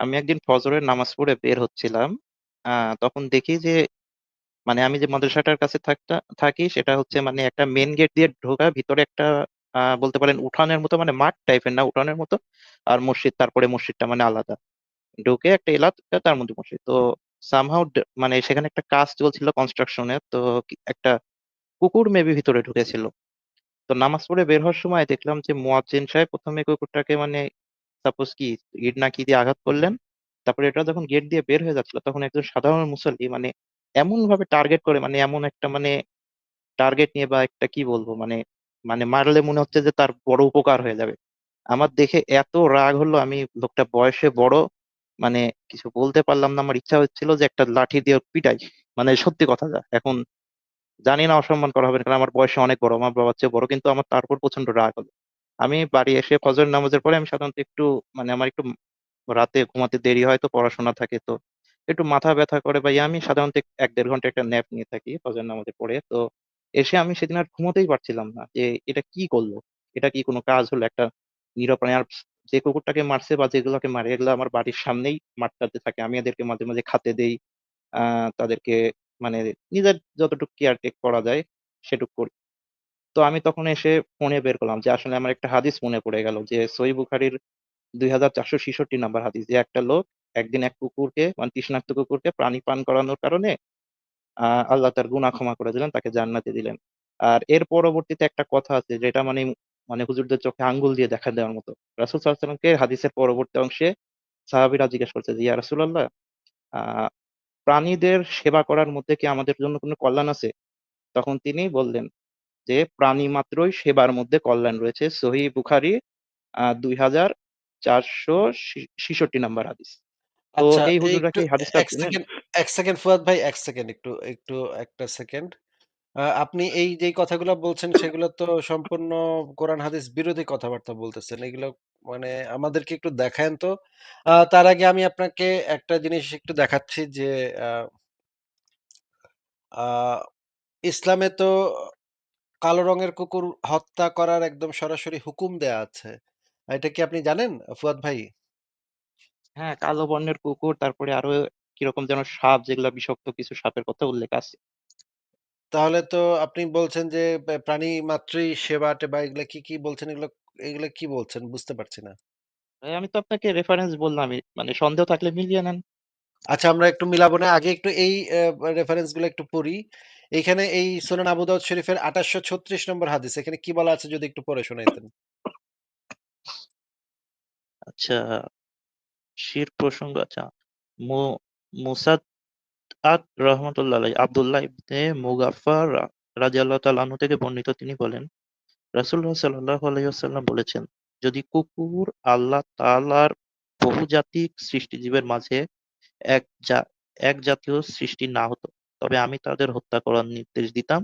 আমি একদিন ফজরের নামাজ পড়ে বের হচ্ছিলাম। আ, তখন দেখি যে মানে আমি যে মাদ্রাসাটার কাছে থাকি সেটা হচ্ছে মানে একটা মেইন গেট দিয়ে ঢোকা, ভিতরে একটা, আ, বলতে পারেন উঠানের মতো মানে মাঠ টাইপের না, উঠানের মতো। আর মসজিদ, তারপরে মসজিদটা মানে আলাদা। ঢুকে একটা এলাকা তার মধ্যে মসজিদ। তো সামহাউ মানে সেখানে একটা কাজ চলছিল কনস্ট্রাকশন। তো একটা কুকুর মেবি ভিতরে ঢুকেছিল। তো নামাজ পড়ে বের হওয়ার সময় দেখলাম যে, মুয়াজ্জিন সাহেব প্রথমে কুকুরটাকে মানে সাপোজ কি ইট না কি দিয়ে আঘাত করলেন। তারপরে এটা যখন গেট দিয়ে বের হয়ে যাচ্ছিল তখন একজন সাধারণ মুসল্লি মানে এমন ভাবে টার্গেট করে মানে এমন একটা মানে টার্গেট নিয়ে বা একটা কি বলব মানে, মানে মারলে মনে হচ্ছে যে তার বড় উপকার হয়ে যাবে। আমার দেখে এত রাগ হলো আমি লোকটা বয়সে বড় মানে কিছু বলতে পারলাম না। আমার ইচ্ছা হচ্ছিল যে একটা লাঠি দিয়ে পিটাই। মানে সত্যি কথা যা। এখন জানি না অসম্মান করা হবে। কারণ আমার বয়সে অনেক বড়। আমার বাবার চেয়ে বড়। কিন্তু আমার তারপর প্রচণ্ড রাগ হলো। আমি বাড়ি এসে ফজর নামাজের পরে আমি সাধারণত একটু মানে আমার একটু রাতে ঘুমাতে দেরি হয় তো পড়াশোনা থাকে তো একটু মাথা ব্যাথা করে ইয়ে আমি সাধারণত এক দেড় ঘণ্টা একটা ন্যাপ নিয়ে থাকি ফজর নামাজের পরে। তো এসে আমি সেদিন আর ঘুমোতেই পারছিলাম না যে এটা কি করল এটা কি কোনো কাজ হলো? একটা নিরপরাধ আর যে কুকুরটাকে মারছে বা যেগুলোকে মারে এগুলো আমার বাড়ির সামনেই মাঠটাতে থাকে। আমি এদেরকে মাঝে, মাঝে খাতে দেই। আ তাদেরকে মানে নিজের যতটুকু কেয়ার টেক করা যায় সেটুক করি। তো আমি তখন এসে ফোনে বের করলাম যে আসলে আমার একটা হাদিস মনে পড়ে গেল যে সহিহ বুখারীর ২৪৬৬ নাম্বার হাদিস যে একটা লোক একদিন এক কুকুরকে মানে তৃষ্ণার্ত কুকুরকে প্রাণী পান করানোর কারণে আ আল্লাহ তার গুনাহ ক্ষমা করে দিলেন, তাকে জান্নাতে দিলেন। আর এর পরবর্তীতে একটা কথা আছে যেটা মানে, মানে হুজুরদের চোখে আঙ্গুল দিয়ে দেখা দেওয়ার মতো। রাসূল আলাইহি হাদিসের পরবর্তী অংশে সাহাবীরা জিজ্ঞেস করছে যে, "ইয়া রাসূলাল্লাহ আ প্রাণীদের সেবা করার মধ্যে কি আমাদের জন্য কোনো কল্যাণ আছে?" তখন তিনি বললেন যে, "প্রাণী মাত্রই সেবার মধ্যে কল্যাণ রয়েছে।" সহিহ বুখারী আ ২৪৬৬ নাম্বার হাদিস। তো আচ্ছা এই এই হুজুররা কি হাদিসটা ১ সেকেন্ড ফুয়াদ ভাই ১ সেকেন্ড একটু, একটু ১ সেকেন্ড। আপনি এই যেই কথাগুলা বলছেন সেগুলো তো সম্পূর্ণ কোরআন হাদিস বিরোধী কথাবার্তা বলতেছেন। এগুলো মানে আমাদেরকে একটু দেখায়েন তো। তার আগে আমি আপনাকে একটা জিনিস একটু দেখাচ্ছি যে ইসলামে তো কালো রঙের কুকুর হত্যা করার একদম সরাসরি হুকুম দেয়া আছে। এটা কি আপনি জানেন ফুয়াদ ভাই? হ্যাঁ, কালো বর্ণের কুকুর তারপরে আরও কীরকম যেন সাপ যেগুলা বিষাক্ত কিছু সাপের কথা উল্লেখ আছে। তাহলে তো আপনি বলছেন যে প্রাণী মাত্রই সেবা-টেবা এগুলা কি, কি বলছেন এগুলো, এগুলো কি বলছেন বুঝতে পারছি না। ভাই আমি তো আপনাকে রেফারেন্স বললামই। মানে সন্দেহ থাকলে মিলিয়ে নেন। আচ্ছা আমরা একটু মিলাবো না। আগে একটু এই অ্যা রেফারেন্সগুলো একটু পড়ি। এইখানে এই সুনান আবু দাউদ শরীফের ২৮৩৬ নম্বর হাদিস। এখানে কি বলা আছে যদি একটু পড়ে শোনাইতেন? আচ্ছা, শির প্রসঙ্গ আচ্ছা। মু মুসাদআদ রহমাতুল্লাহ আব্দুল্লাহ ইবনে মুগাফফার রা রাদিয়াল্লাহু তাআলা থেকে বর্ণিত তিনি বলেন, রাসূলুল্লাহ সাল্লাল্লাহু আলাইহি ওয়াসাল্লাম বলেছেন, যদি কুকুর আল্লাহ তাআলার বহুজাতিক সৃষ্টিজীবের মাঝে এক এক জাতীয় সৃষ্টি না হতো, তবে আমি তাদের হত্যা করার নির্দেশ দিতাম।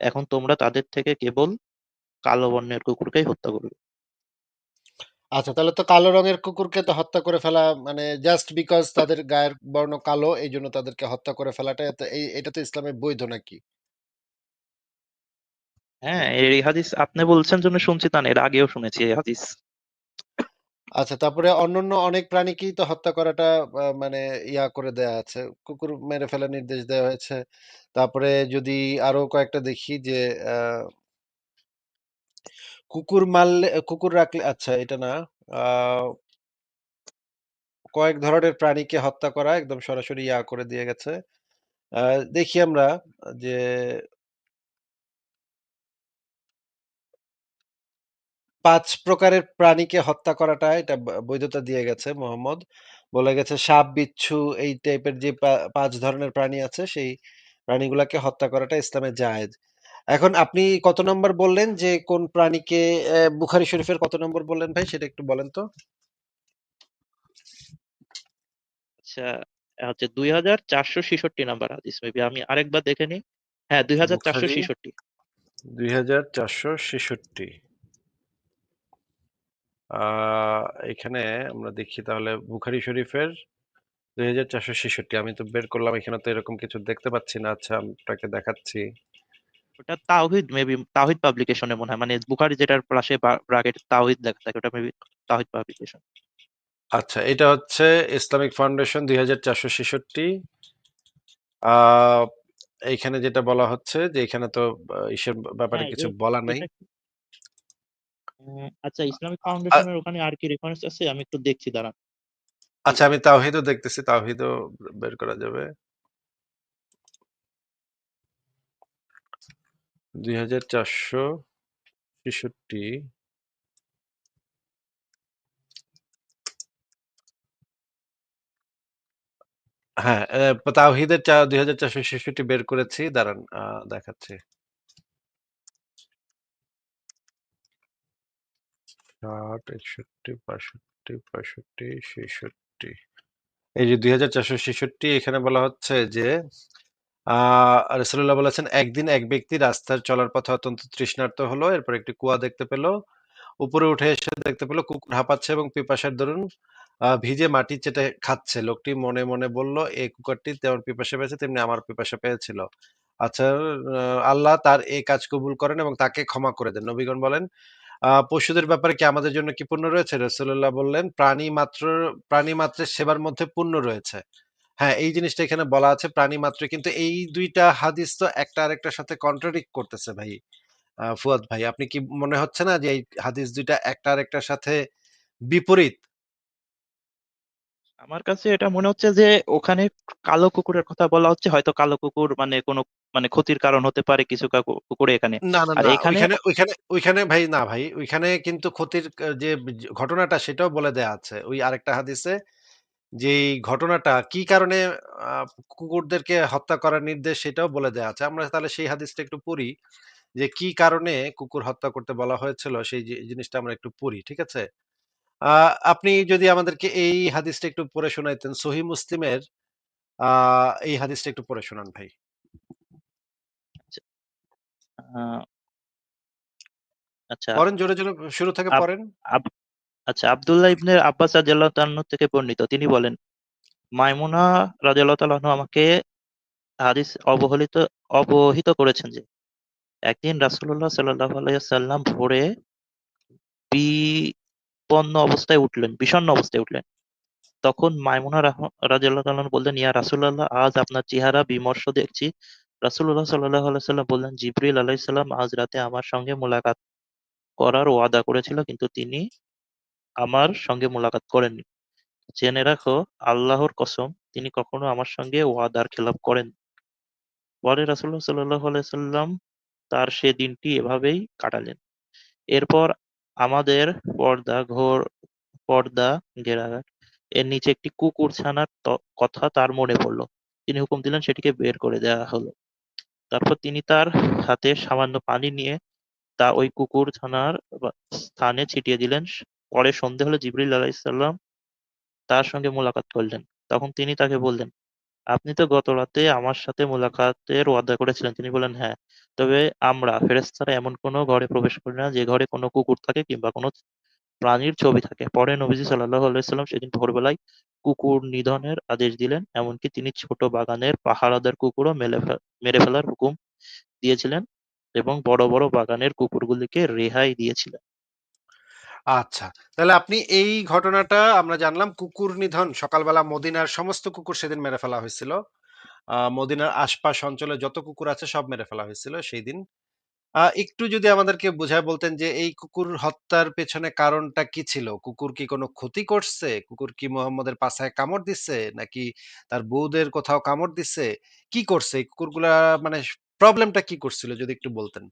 এখন তোমরা তাদের থেকে কেবল কালো বর্ণের কুকুরকেই হত্যা করবে। আচ্ছা তাহলে তো কালো রঙের কুকুরকে তো হত্যা করে ফেলা মানে জাস্ট বিকজ তাদের গায়ের বর্ণ কালো এই জন্য তাদেরকে হত্যা করে ফেলাটা এটা তো ইসলামে বৈধ নাকি? হ্যাঁ, এই হাদিস আপনি বলছেন জন্য শুনছি তা না, এর আগেও শুনেছি এই হাদিস। আচ্ছা তারপরে অন্যান্য অনেক প্রাণীকেই তো হত্যা করাটা মানে ইয়া করে দেয়া আছে। কুকুর মেরে ফেলার নির্দেশ দেওয়া হয়েছে। তারপরে যদি আরও কয়েকটা দেখি যে কুকুর মারলে, কুকুর রাখলে আচ্ছা এটা না। কয়েক ধরনের প্রাণীকে হত্যা করা একদম সরাসরি ইয়া করে দিয়ে গেছে। দেখি আমরা যে ৫ প্রকারের প্রাণীকে হত্যা করাটা এটা বা বৈধতা দিয়ে গেছে মোহাম্মদ। বলে গেছে সাপ, বিচ্ছু এই টাইপের যে পা ৫ ধরনের প্রাণী আছে সেই প্রাণীগুলাকে হত্যা করাটা ইসলামে জায়েজ। এখন আপনি কত নম্বর বললেন যে কোন প্রাণীকে অ্যা বুখারী শরীফের কত নম্বর বললেন ভাই সেটা একটু বলেন তো? আচ্ছা, হচ্ছে ২৪৬৬ নাম্বার হাদিস মেবি আমি আরেকবার দেখে নিই। হ্যাঁ, বুখারী ২৪৬৬ ২৪৬৬ আ এখানে আমরা দেখি তাহলে বুখারি শরীফের ২৪৬৬ আমি তো বের করলাম এখানে তো এরকম কিছু দেখতে পাচ্ছি না। আচ্ছা আপনাকে দেখাচ্ছি। ওটা তাওহীদ মেবি তাওহীদ পাবলিকেশন মনে হয়। মানে বুখারী যেটার পাশে ব্র্যাকেট তাওহীদ লেখা থাকে ওটা মেবি তাওহীদ পাবলিকেশন। আচ্ছা, এটা হচ্ছে ইসলামিক ফাউন্ডেশন দুই হাজার ২৪৬৬ আ এইখানে যেটা বলা হচ্ছে যে এখানে তো ইসের ব্যাপারে হ্যাঁ, কিছু বলা নাই। আচ্ছা ইসলামিক ফাউন্ডেশনের ওখানে আর কি রেফারেন্স আছে? আমি একটু দেখছি দাঁড়ান। আচ্ছা আমি তাওহীদও দেখতেছি, তাওহীদও বের করা যাবে। ২৪৬৬ হ্যাঁ, এ তাওহীদের চা ২৪৬৬ বের করেছি। দাঁড়ান দেখাচ্ছি। ৬০, ৬১, ৬২, ৬৫, ৬৬ এই যে ২৪৬৬ এখানে বলা হচ্ছে যে আ রাসূলুল্লাহ বলেছেন, "একদিন এক ব্যক্তি রাস্তার চলার পথে অত্যন্ত তৃষ্ণার্ত হলো। এরপর একটি কুয়া দেখতে পেল। উপরে উঠে এসে দেখতে পেল কুকুর হাঁপাচ্ছে এবং পিপাসার দরুন ভিজে মাটি চেটে খাচ্ছে। লোকটি মনে, মনে বলল, "এই কুকুরটি যেমন পিপাসা পেয়েছে তেমনি আমার পিপাসা পেয়েছিল। আচ্ছা আল্লাহ তার এই কাজ কবুল করেন এবং তাকে ক্ষমা করে দেন।" নবীগণ বলেন, "আ পশুদের ব্যাপারে কি আমাদের জন্য কি পূর্ণ রয়েছে?" রসুল্লাহ বললেন, "প্রাণী মাত্র প্রাণী মাত্রের সেবার মধ্যে পূর্ণ রয়েছে।" হ্যাঁ, এই জিনিসটা এখানে বলা আছে প্রাণী মাত্র। কিন্তু এই দুইটা হাদিস তো একটা আরেকটার সাথে কন্ট্রাডিক্ট করতেছে ভাই। ফুয়াদ ভাই, আপনি কি মনে হচ্ছে না যে এই হাদিস ২ টা একটা আরেকটার সাথে বিপরীত? আমার কাছে এটা মনে হচ্ছে যে ওখানে কালো কুকুরের কথা বলা হচ্ছে। হয়তো কালো কুকুর মানে কোনো মানে ক্ষতির কারণ হতে পারে কিছু কাকু কুকুরে এখানে। না, না, আর না। এখানে ওইখানে ওইখানে ওইখানে ভাই না ভাই। ওইখানে কিন্তু ক্ষতির ক যে ঘটনাটা সেটাও বলে দেয়া আছে। ওই আরেকটা হাদিসে যে এই ঘটনাটা কি কারণে কুকুরদেরকে হত্যা করার নির্দেশ সেটাও বলে দেয়া আছে। আমরা তাহলে সেই হাদিসটা একটু পড়ি। যে কি কারণে কুকুর হত্যা করতে বলা হয়েছিল সেই জি জিনিসটা আমরা একটু পড়ি। ঠিক আছে? আ আপনি যদি আমাদেরকে এই হাদিসটা একটু পড়ে শোনাইতেন। সহিহ মুসলিমের আ এই হাদিসটা একটু পড়ে শোনান ভাই। আচ্ছা, আচ্ছা পড়েন জোরে, জোরে শুরু থেকে পড়েন। আব আচ্ছা আব্দুল্লাহ ইবনে আব্বাস রাদিয়াল্লাহু তাআলা আনহু থেকে বর্ণিত। তিনি বলেন, মাইমুনা রাদিয়াল্লাহু তাআলা আনহা আমাকে হাদিস অবহেলিত অবহিত করেছেন যে, একদিন রাসূলুল্লাহ সাল্লাল্লাহু আলাইহি ওয়াসাল্লাম ভোরে বিপন্ন অবস্থায় উঠলেন, বিষণ্ণ অবস্থায় উঠলেন। তখন মাইমুনা আনহা বললেন, ইয়া রাসূলাল্লাহ আজ আপনার চেহারা বিমর্ষ দেখছি। রাসূলুল্লাহ সাল্লাল্লাহু আলাইহি ওয়াসাল্লাম বললেন, জিবরিল আলাইহিস সালাম আজ রাতে আমার সঙ্গে মুলাকাত করার ওয়াদা করেছিল কিন্তু তিনি আমার সঙ্গে মুলাকাত করেননি। জেনে রাখো আল্লাহর কসম তিনি কখনো আমার সঙ্গে ওয়াদার খেলাপ করেন পরে রাসূলুল্লাহ সাল্লাল্লাহু আলাইসাল্লাম তার সে দিনটি এভাবেই কাটালেন। এরপর আমাদের পর্দা ঘোর পর্দা ঘেরা এর নিচে একটি কুকুরছানার ত কথা তার মনে পড়ল। তিনি হুকুম দিলেন সেটিকে বের করে দেয়া হলো। তারপর তিনি তার হাতে সামান্য পানি নিয়ে তা ওই কুকুরছানার বা স্থানে ছিটিয়ে দিলেন। পরে সন্ধে হলে জিবরিল আলাইহিস সালাম তার সঙ্গে মুলাকাত করলেন। তখন তিনি তাকে বললেন, আপনি তো গত রাতে আমার সাথে মুলাকাতের ওয়াদা করেছিলেন। তিনি বললেন, হ্যাঁ। তবে আমরা ফেরেশতারা এমন কোনো ঘরে প্রবেশ করি না যে ঘরে কোনো কুকুর থাকে কিংবা কোনো প্রাণীর ছবি থাকে। পরে নবীজি সাল্লাল্লাহু আলাইহি ওয়াসাল্লাম সেদিন ভোরবেলায় কুকুর নিধনের আদেশ দিলেন। এমনকি তিনি ছোট বাগানের পাহারাদার কুকুরও মেলে মেরে ফেলার হুকুম দিয়েছিলেন এবং বড়, বড় বাগানের কুকুরগুলিকে রেহাই দিয়েছিলেন। আচ্ছা। তাহলে আপনি এই ঘটনাটা আমরা জানলাম কুকুর নিধন, সকালবেলা মদিনার সমস্ত কুকুর সেদিন মেরে ফেলা হয়েছিল। মদিনার আশপাশ অঞ্চলে যত কুকুর আছে সব মেরে ফেলা হয়েছিল সেইদিন। আ একটু যদি আমাদেরকে বুঝায় বলতেন যে এই কুকুর হত্যার পেছনে কারণটা কি ছিল? কুকুর কি কোনো ক্ষতি করছে? কুকুর কি মুহাম্মদের পাছায় কামড় দিচ্ছে? নাকি তার বউদের কোথাও কামড় দিচ্ছে? কি করছে? এই কুকুরগুলা মানে প্রবলেমটা কি করছিল যদি একটু বলতেন?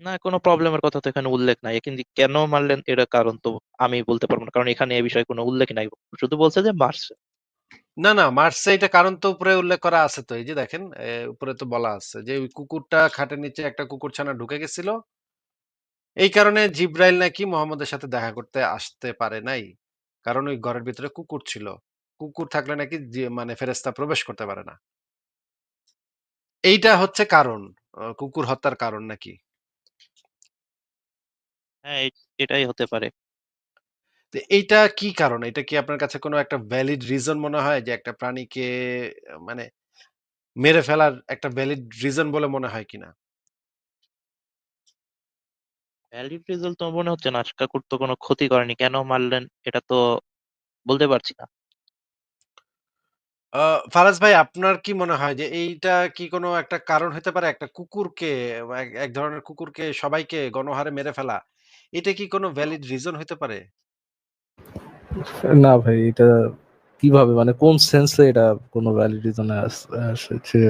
না কোনো প্রবলেমের কথা তো এখানে উল্লেখ নাই। কিন্তু কেন মারলেন এটার কারণ তো আমি বলতে পারব না। কারণ এখানে এ বিষয়ে কোনো উল্লেখ নাই। শুধু বলছে যে মারছে। না, না মারছে এইটা কারণ তো উপরে উল্লেখ করা আছে তো। এই যে দেখেন উপরে তো বলা আছে যে ওই কুকুরটা খাটের নিচে একটা কুকুরছানা ঢুকে গেছিল। এই কারণে জিব্রাইল নাকি মোহাম্মদের সাথে দেখা করতে আসতে পারে নাই। কারণ ওই ঘরের ভিতরে কুকুর ছিল। কুকুর থাকলে নাকি মানে ফেরেস্তা প্রবেশ করতে পারে না। এইটা হচ্ছে কারণ। কুকুর হত্যার কারণ নাকি? হ্যাঁ, এটাই হতে পারে। তো এইটা কি কারণ? এটা কি আপনার কাছে কোনো একটা ভ্যালিড রিজন মনে হয় যে একটা প্রাণীকে মানে মেরে ফেলার একটা ভ্যালিড রিজন বলে মনে হয় কিনা? ভ্যালিড রিজন তো মনে হচ্ছে না। কাকুর তো কোনো ক্ষতি করেনি। কেন মারলেন এটা তো বলতে পারছি না। আ ফারাজ ভাই আপনার কি মনে হয় যে এইটা কি কোনো একটা কারণ হইতে পারে? একটা কুকুরকে এক এক ধরনের কুকুরকে সবাইকে গণহারে মেরে ফেলা। এটা কি কোনো ভ্যালিড রিজন হতে পারে? না ভাই এটা কীভাবে মানে কোন সেন্সে এটা কোনো ভ্যালিড রিজনে আস আসে সে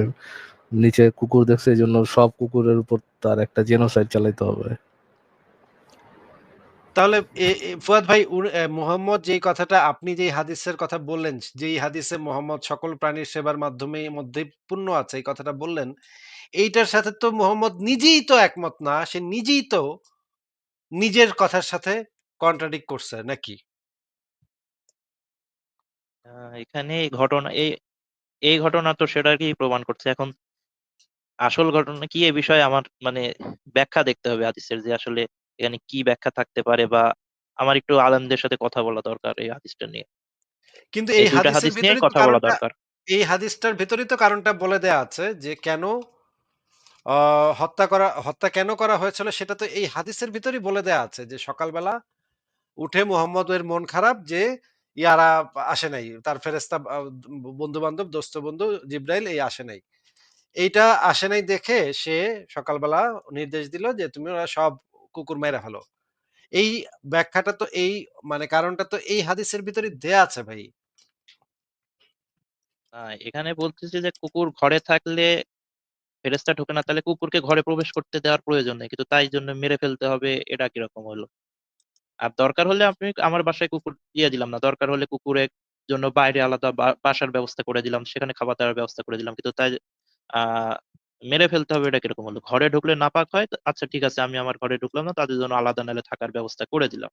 নিচে কুকুর দেখছে এইজন্য সব কুকুরের উপর তার একটা জেনোসাইড চালাইতে হবে। তাহলে ফুয়াদ ভাই মোহাম্মদ যেই কথাটা আপনি যেই হাদিসের কথা বললেন, যেই হাদিসে মোহাম্মদ সকল প্রাণীর সেবার মাধ্যমে মধ্যেই পূর্ণ আছে এই কথাটা বললেন। এইটার সাথে তো মোহাম্মদ নিজেই তো একমত না। সে নিজেই তো নিজের কথার সাথে কন্ট্রাডিক্ট করছে নাকি? আ এখানে এই ঘটনা এই এই ঘটনা তো সেটাকেই প্রমাণ করছে। এখন আসল ঘটনা কি এ বিষয়ে আমার মানে ব্যাখ্যা দেখতে হবে হাদিসের যে আসলে এখানে কি ব্যাখ্যা থাকতে পারে বা আমার একটু আলেমদের সাথে কথা বলা দরকার এই হাদিসটা নিয়ে। কিন্তু এই এই ২ হাদিসের হাদিস ভেতরেই তো কথা বলা কারণটা দরকার। এই হাদিসটার ভেতরেই তো কারণটা বলে দেয়া আছে যে কেন হত্যা করা হত্যা কেন করা হয়েছিল সেটা তো এই হাদিসের ভিতরেই বলে দেয়া আছে যে সকালবেলা উঠে মুহাম্মদের মন খারাপ যে ইয়ারা আসে নাই। তার ফেরেশতা আ বন্ধু-বান্ধব, দোস্ত বন্ধু জিবরাইল এই আসে নাই। এইটা আসে নাই দেখে সে সকালবেলা নির্দেশ দিল যে তুমি ওরা সব কুকুর মাইরা ফেলো। এই ব্যাখ্যাটা তো এই মানে কারণটা তো এই হাদিসের ভিতরেই দেয়া আছে ভাই। এখানে বলতেছে যে কুকুর ঘরে থাকলে ফেরেশতা ঢোকে না তাহলে কুকুরকে ঘরে প্রবেশ করতে দেওয়ার প্রয়োজন নেই। কিন্তু তাই জন্য মেরে ফেলতে হবে এটা কীরকম হলো? আর দরকার হলে আপনি আমার বাসায় কুকুর দিয়ে দিলাম না। দরকার হলে কুকুরের জন্য বাইরে আলাদা বাসার ব্যবস্থা করে দিলাম। সেখানে খাবার-দাবার ব্যবস্থা করে দিলাম। কিন্তু তাই মেরে ফেলতে হবে এটা কীরকম হলো? ঘরে ঢুকলে নাপাক হয়, আচ্ছা ঠিক আছে আমি আমার ঘরে ঢুকলাম না। তাদের জন্য আলাদা নাহলে থাকার ব্যবস্থা করে দিলাম।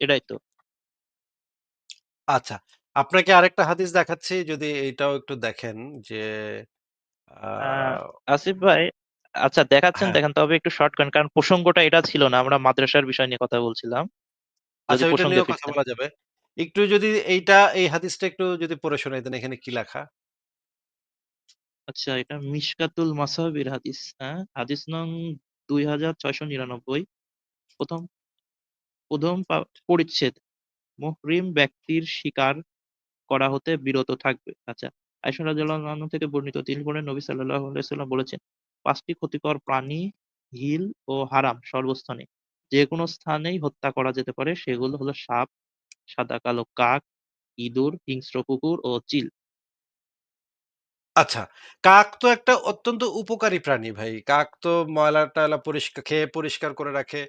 এটাই তো। আচ্ছা। আপনাকে আরেকটা হাদিস দেখাচ্ছি যদি এটাও একটু দেখেন যে আসিফ ভাই আচ্ছা দেখাচ্ছেন হ্যাঁ। দেখেন তবে একটু শর্ট করেন। কারণ প্রসঙ্গটা এটা ছিল না। আমরা মাদ্রাসার বিষয় নিয়ে কথা বলছিলাম। আচ্ছা ওইটা প্রসঙ্গে কথা বলা যাবে। একটু যদি এইটা এই হাদিসটা একটু যদি পড়ে শোনাইতেন এখানে কি লেখা? আচ্ছা এটা মিশকাতুল মাসাবির হাদিস, হ্যাঁ? হাদিস নং ২৬৯৯ ১ম, ১ম পা পরিচ্ছেদ। মুহরিম ব্যক্তির শিকার করা হতে বিরত থাকবে। আচ্ছা। আয়েশা রাদিয়াল্লাহু আনহা থেকে বর্ণিত তিনি বলেন নবী সাল্লাল্লাহু আলাইহি ওয়াসাল্লাম বলেছেন, ৫ টি ক্ষতিকর প্রাণী হিল ও হারাম সর্বস্থানে। যেকোনো স্থানেই হত্যা করা যেতে পারে সেগুলো হলো সাপ, সাদা কালো কাক, ইঁদুর, হিংস্র কুকুর ও চিল। আচ্ছা। কাক তো একটা অত্যন্ত উপকারী প্রাণী ভাই। কাক তো ময়লা-টয়লা পরিষ্কার খেয়ে পরিষ্কার করে রাখে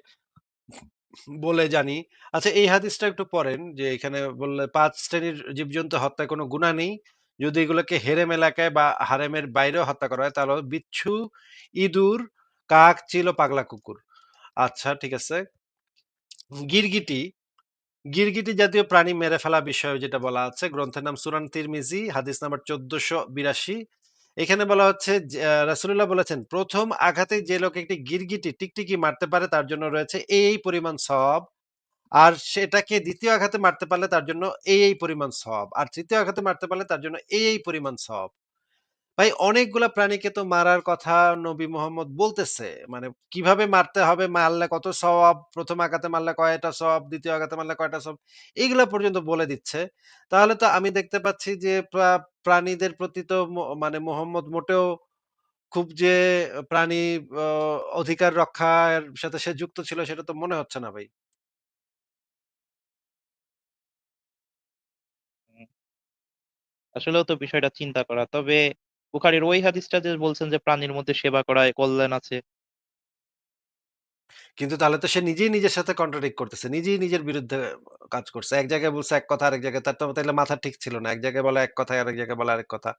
বলে জানি। আচ্ছা এই হাদিসটা একটু পড়েন যে এখানে বললে ৫ শ্রেণির জীবজন্তু হত্যায় কোনো গুনাহ নেই। যদি এগুলোকে হেরেম এলাকায় বা হারেমের বাইরেও হত্যা করা হয় তাহলে বিচ্ছু, ইঁদুর, কাক, চিল পাগলা কুকুর। আচ্ছা ঠিক আছে। গিরগিটি, গিরগিটি জাতীয় প্রাণী মেরে ফেলা বিষয়ে যেটা বলা আছে গ্রন্থের নাম সুনান তিরমিজি হাদিস নাম্বার ১৪৮২ এখানে বলা হচ্ছে আ বলেছেন, প্রথম আঘাতে যে লোক একটি গিরগিটি টিকটিকি মারতে পারে তার জন্য রয়েছে এই, পরিমাণ সওয়াব। আর সেটাকে দ্বিতীয় আঘাতে মারতে পারলে তার জন্য এই, এই পরিমাণ সওয়াব। আর ৩য় আঘাতে মারতে পারলে তার জন্য এই, এই পরিমাণ সওয়াব।" ভাই অনেকগুলা প্রাণীকে তো মারার কথা নবী মোহাম্মদ বলতেছে। মানে কীভাবে মারতে হবে, মারলে কত সওয়াব, ১ম আঘাতে মারলে কয়টা সওয়াব, ২য় আঘাতে মারলে কয়টা সওয়াব, এগুলা পর্যন্ত বলে দিচ্ছে। তাহলে তো আমি দেখতে পাচ্ছি যে প্রাণীদের প্রতি তো মানে মোহাম্মদ মোটেও খুব যে প্রাণী অধিকার রক্ষার সাথে সে যুক্ত ছিল সেটা তো মনে হচ্ছে না ভাই। আসলেও তো বিষয়টা চিন্তা করা। তবে বুখারীর ওই হাদিসটা যে বলছেন যে প্রাণীর মধ্যে সেবা করায় কল্যাণ আছে। কিন্তু তাহলে তো সে নিজেই নিজের সাথে কন্ট্রাডিক্ট করতেছে। নিজেই নিজের বিরুদ্ধে কাজ করছে। এক জায়গায় বলছে এক কথা, আরেক জায়গায় তার তো তাইলে মাথা ঠিক ছিল না। এক জায়গায় বলে এক কথা, আরেক জায়গায় বলে আরেক কথা।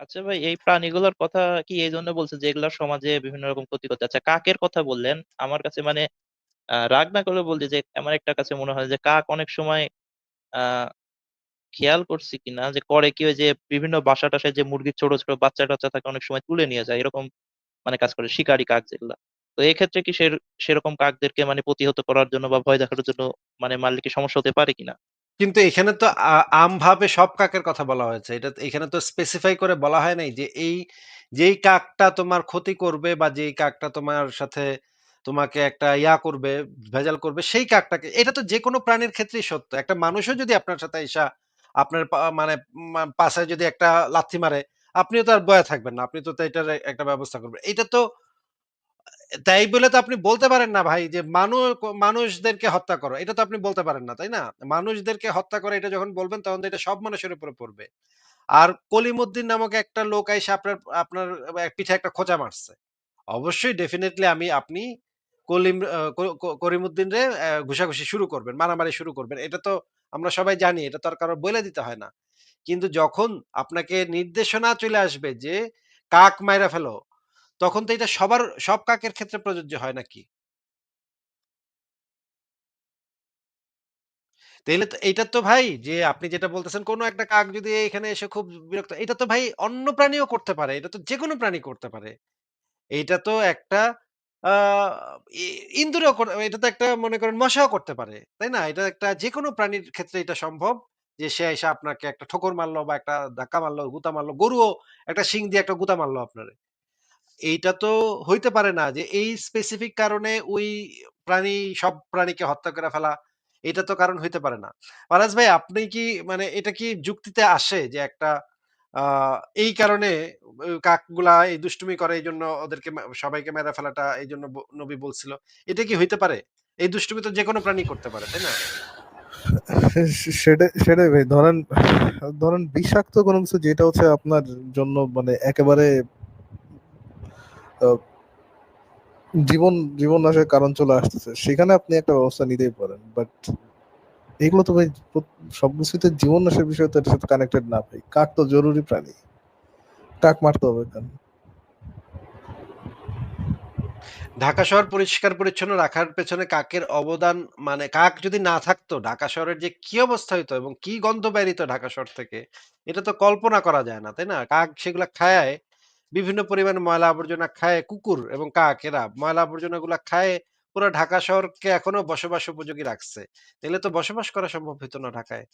আচ্ছা ভাই এই প্রাণীগুলোর কথা কি এইজন্য বলছেন যে এগুলা সমাজে বিভিন্ন রকম ক্ষতি করতে? আচ্ছা কাকের কথা বললেন। আমার কাছে মানে আ রাগ না করলে বলছি যে আমার একটা কাছে মনে হয় যে কাক অনেক সময় আ খেয়াল করছি কিনা যে করে কি ওই যে বিভিন্ন বাসা-টাসায় যে মুরগির ছোট, ছোট বাচ্চা-টাচ্চা থাকে অনেক সময় তুলে নিয়ে যায়। এরকম মানে কাজ করে শিকারী কাক যেগুলা। তো এক্ষেত্রে কি সেরকম কাকদেরকে মানে প্রতিহত করার জন্য বা ভয় দেখানোর জন্য মানে মারলে সমস্যা হতে পারে কিনা? কিন্তু এখানে তো আ আমভাবে সব কাকের কথা বলা হয়েছে। এটা এখানে তো স্পেসিফাই করে বলা হয় নাই যে এই যেই কাকটা তোমার ক্ষতি করবে বা যেই কাকটা তোমার সাথে তোমাকে একটা ইয়া করবে, ভেজাল করবে সেই কাকটাকে এটা তো যেকোনো প্রাণীর ক্ষেত্রেই সত্য। একটা মানুষও যদি আপনার সাথে আইসা আপনার মানে পাছায় যদি একটা লাথি মারে, আপনিও তো আর বইয়া থাকবেন না। আপনি তো এটার একটা ব্যবস্থা করবেন। এটা তো তাই বলে তো আপনি বলতে পারেন না ভাই যে মানু মানুষদেরকে হত্যা করো। এটা তো আপনি বলতে পারেন না, তাই না? মানুষদেরকে হত্যা করো এটা যখন বলবেন তখন এটা সব মানুষের উপরে পড়বে। আর কলিমুদ্দিন নামক একটা লোক আইসা আপনার আপনার পিঠে একটা খোঁচা মারছে। অবশ্যই ডেফিনেটলি আমি আপনি কলিম আ ক ক করিমুদ্দিনরে অ্যা ঘুষাঘুষি শুরু করবেন, মারামারি শুরু করবেন। এটা তো আমরা সবাই জানি। এটা তো আর কারও বইলা দিতে হয় না। কিন্তু যখন আপনাকে নির্দেশনা চলে আসবে যে কাক মাইরা ফেলো, তখন তো এটা সবার সব কাকের ক্ষেত্রে প্রযোজ্য হয় নাকি? তাইলে তো এইটা তো ভাই যে আপনি যেটা বলতেছেন কোনো একটা কাক যদি এখানে এসে খুব বিরক্ত এটা তো ভাই অন্য প্রাণীও করতে পারে। এটা তো যেকোনো প্রাণী করতে পারে। এটা তো একটা আ এটা তো একটা মনে করেন মশাও করতে পারে। তাই না? এটা একটা যেকোনো প্রাণীর ক্ষেত্রে এটা সম্ভব যে সে এসে আপনাকে একটা ঠোকর মারলো বা একটা ধাক্কা মারলো, গুতা মারলো। গরুও একটা শিং দিয়ে একটা গুতা মারলো আপনারে। এইটা তো হইতে পারে না যে এই স্পেসিফিক কারণে ওই প্রাণী সব প্রাণীকে হত্যা করে ফেলা, এটা তো কারণ হইতে পারে না। ফারাজ ভাই আপনি কি মানে এটা কি যুক্তিতে আসে যে একটা এই কারণে কাকগুলা এই দুষ্টুমি করে এই জন্য ওদেরকে সবাইকে মেরে ফেলাটা এইজন্য ব নবী বলছিল। এটা কি হইতে পারে? এই দুষ্টুমি তো যেকোনো প্রাণী করতে পারে, তাই না? সে- সেটাই ভাই ধরেন ধরেন বিষাক্ত কোনো কিছু যেটা হচ্ছে আপনার জন্য মানে একেবারে জীবন জীবন নাশের কারণ চলে আসতেছে সেখানে আপনি একটা ব্যবস্থা নিতেই পারেন বাট এগুলো তো ভাই প্রত- সবকিছুতে জীবন নাশের বিষয় তো সাথে কানেক্টেড না ভাই। কাক তো জরুরি প্রাণী। কাক মারতে হবে কেন? ঢাকা শহর পরিষ্কার-পরিচ্ছন্ন রাখার পেছনে কাকের অবদান মানে কাক যদি না থাকতো ঢাকা শহরের যে কি অবস্থা হইতো এবং কি গন্ধ বেরিত ঢাকা শহর থেকে এটা তো কল্পনা করা যায় না, তাই না? কাক সেগুলা খায় বিভিন্ন পরিমাণে ময়লা আবর্জনা খায় কুকুর এবং কাক এরা ময়লা আবর্জনাগুলা খায় পুরা ঢাকা শহরকে এখনও বসবাস উপযোগী রাখছে। তাইলে তো বসবাস করা সম্ভব হইতো না ঢাকায়।